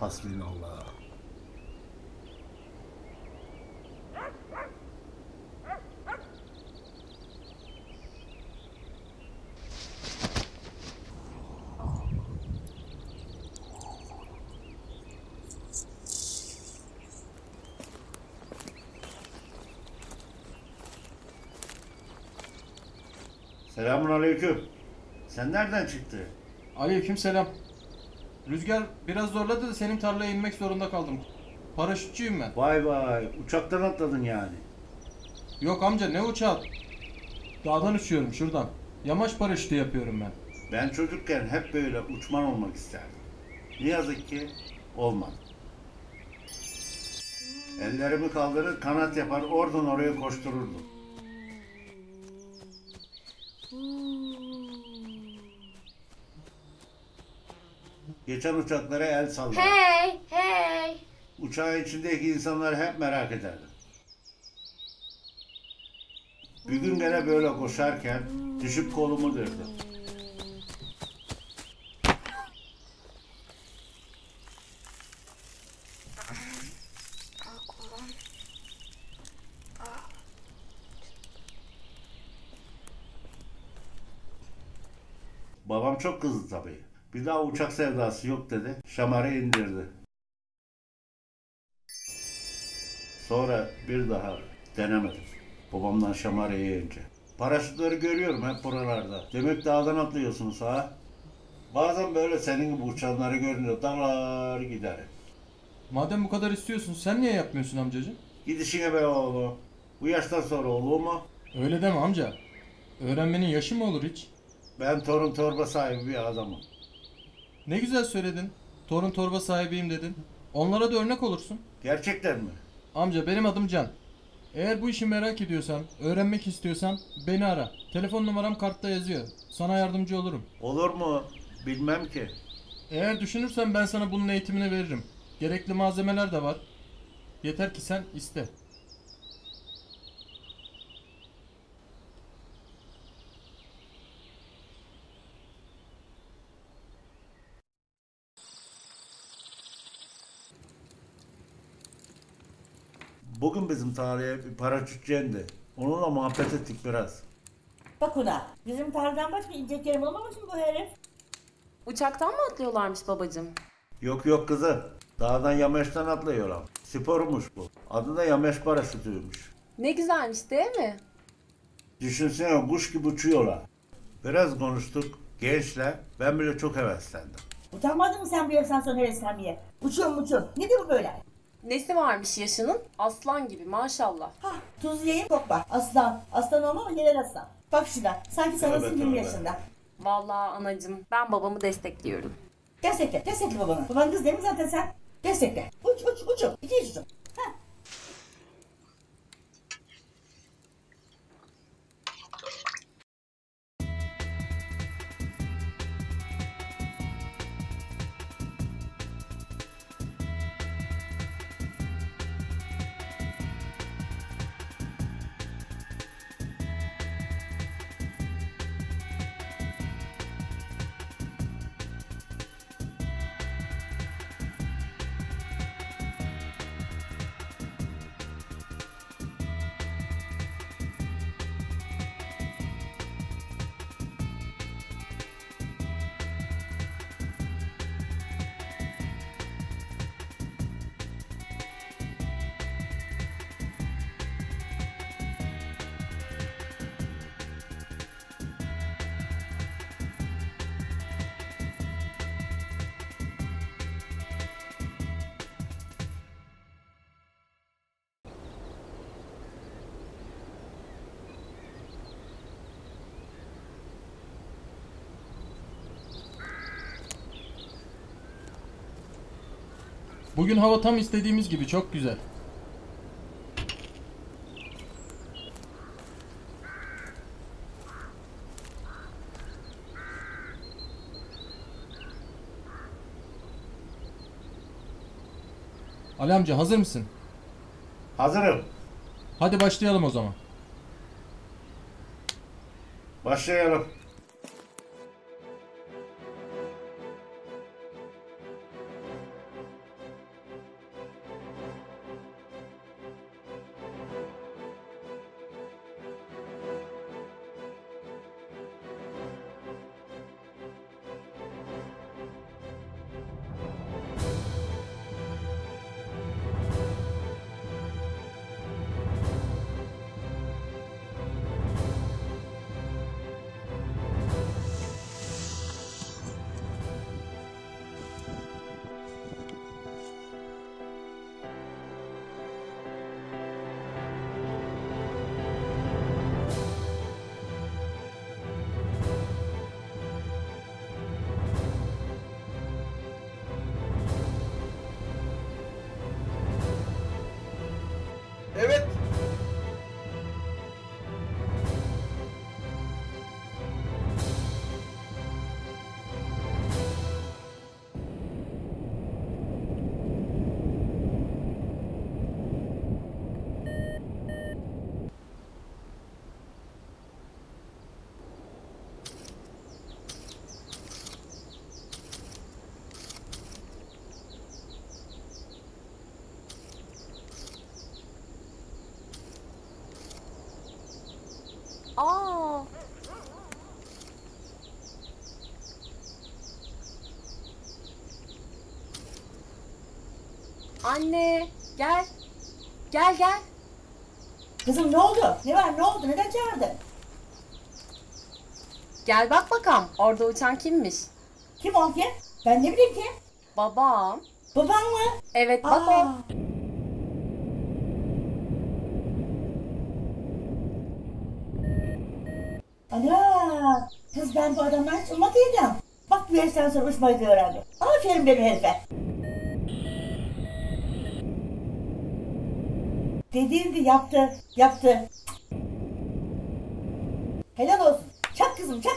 Hasbinallah. Selamun aleyküm. Sen nereden çıktı? Aleykümselam. Rüzgar biraz zorladı da senin tarlaya inmek zorunda kaldım. Paraşütçüyüm ben. Vay vay uçaktan atladın yani. Yok amca ne uçağı? Dağdan uçuyorum şuradan. Yamaç paraşütü yapıyorum ben. Ben çocukken hep böyle uçman olmak isterdim. Ne yazık ki olmadı. Ellerimi kaldırır kanat yapar oradan oraya koştururdum. Geçen uçaklara el salladım. Hey, hey. Uçağın içindeki insanlar hep merak ederdi. Bir gün gene böyle koşarken düşüp kolumu kırdım. Babam çok kızdı tabii. Bir daha uçak sevdası yok dedi. Şamarı indirdi. Sonra bir daha denemedim. Babamdan şamar yiyince. Paraşütleri görüyorum hep buralarda. Demek dağdan atlıyorsunuz ha? Bazen böyle senin gibi uçanları görünce dalar giderim. Madem bu kadar istiyorsun sen niye yapmıyorsun amcacığım? Gidişine be oğlum. Bu yaştan sonra olur mu? Öyle deme amca. Öğrenmenin yaşı mı olur hiç? Ben torun torba sahibi bir adamım. Ne güzel söyledin. Torun torba sahibiyim dedin. Onlara da örnek olursun. Gerçekten mi? Amca benim adım Can. Eğer bu işi merak ediyorsan, öğrenmek istiyorsan beni ara. Telefon numaram kartta yazıyor. Sana yardımcı olurum. Olur mu? Bilmem ki. Eğer düşünürsen ben sana bunun eğitimini veririm. Gerekli malzemeler de var. Yeter ki sen iste. Bugün bizim tarihe bir paraşütçü indi. Onunla muhabbet ettik biraz. Bak ona. Bizim tarladan başka inecek yerim olmamış mı bu herif? Uçaktan mı atlıyorlarmış babacığım? Yok yok kızım. Dağdan yamaçtan atlıyorlar. Spormuş bu. Adı da yamaç paraşütüymüş. Ne güzelmiş değil mi? Düşünsene kuş gibi uçuyorlar. Biraz konuştuk gençler. Ben bile çok heveslendim. Utanmadın mı sen bu yaştan sonra heveslenmeye? Uçuyorum uçuyorum. Nedir bu böyle? Nesi varmış yaşının? Aslan gibi maşallah. Hah tuz yiyeyim kokla. Aslan. Aslan olma ama gelir aslan. Bak şuna. Sanki sanırsın Tövbe 20 tövbe. yaşında. Vallahi anacığım ben babamı destekliyorum. Destekle. Destekle babanı. Baban kız değil mi zaten sen? Destekle. Uç uç uçun. İki uçun. Bugün hava tam istediğimiz gibi çok güzel. Ali amca hazır mısın? Hazırım. Hadi başlayalım o zaman. Başlayalım. Evet. Aa. Anne gel. Gel gel. Kızım ne oldu? Ne var ne oldu? Neden çağırdın? Gel bak bakalım orada uçan kimmiş? Kim o ki? Ben ne bileyim ki? Babam. Baban mı? Evet Aa. Kız ben bu adamdan hiç ummadıydım. Bak bu yaştan sonra uçmayı da öğrendim. Aferin benim herife. Dediğimdi yaptı, yaptı. Helal olsun. Çak kızım çak.